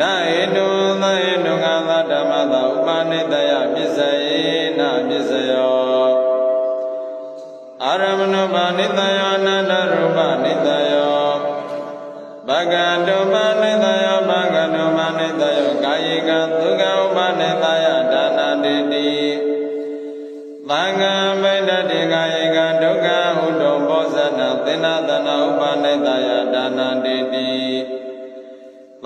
နာဟိတုသဟိတုငါသာဓမ္မသာဥပနိတယပစ္စယေနပစ္စယောအာရမဏုပနိတယောအနန္တရူပနိတယောဘဂတုပနိတယောဘဂတုပနိတယောကာယကသုခဥပနိတယဒါနတိတိသံဃံဗိဒတိကာယကဒုက္ခဟုတောဘောဇနာသင်္နတနာဥပနိတယဒါနတိတိ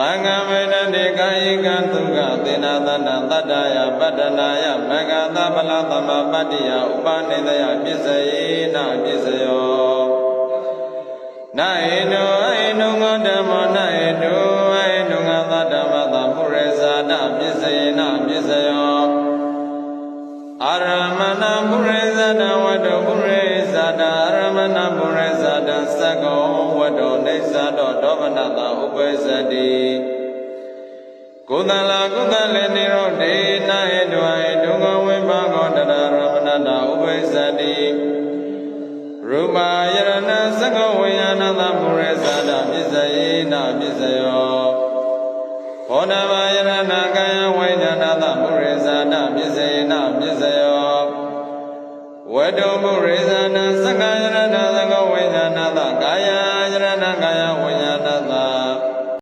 သံဃံဗိဒတိကာယကသုခသင်္နတနာတတ္တယပတ္တနာယမဂ္ဂသဗလသမပတ္တိယဥပနိတယပစ္စယေနပစ္စယောနာဟိတောအဟိတုငောဓမ္မောနာဟိတောအဟိတုငါသဓမ္မသာပုရိဇာတပစ္စယေနပစ္စယောအာရမဏပုရိဇာတဝတ္တပုရိဇာတ အာရမဏပုရိဇာတသက္ကောဝတ္တောနေသတောဒောမနတာဥပ္ပဇ္ဇတိကုသလကုသလေနိရောဓေနာဟိတောအဟိတုငောဝိပါကောတရရမဏတာဥပ္ပဇ္ဇတိရူပါယရဏသက္ကဝိညာဏသပုရိသတာပစ္စယေနပစ္စယောဘောဓဘာယရဏကာယဝိညာဏသပုရိသတာပစ္စယေနပစ္စယောဝတ္တပုရိသနာသက္ကယရ ဝိညာ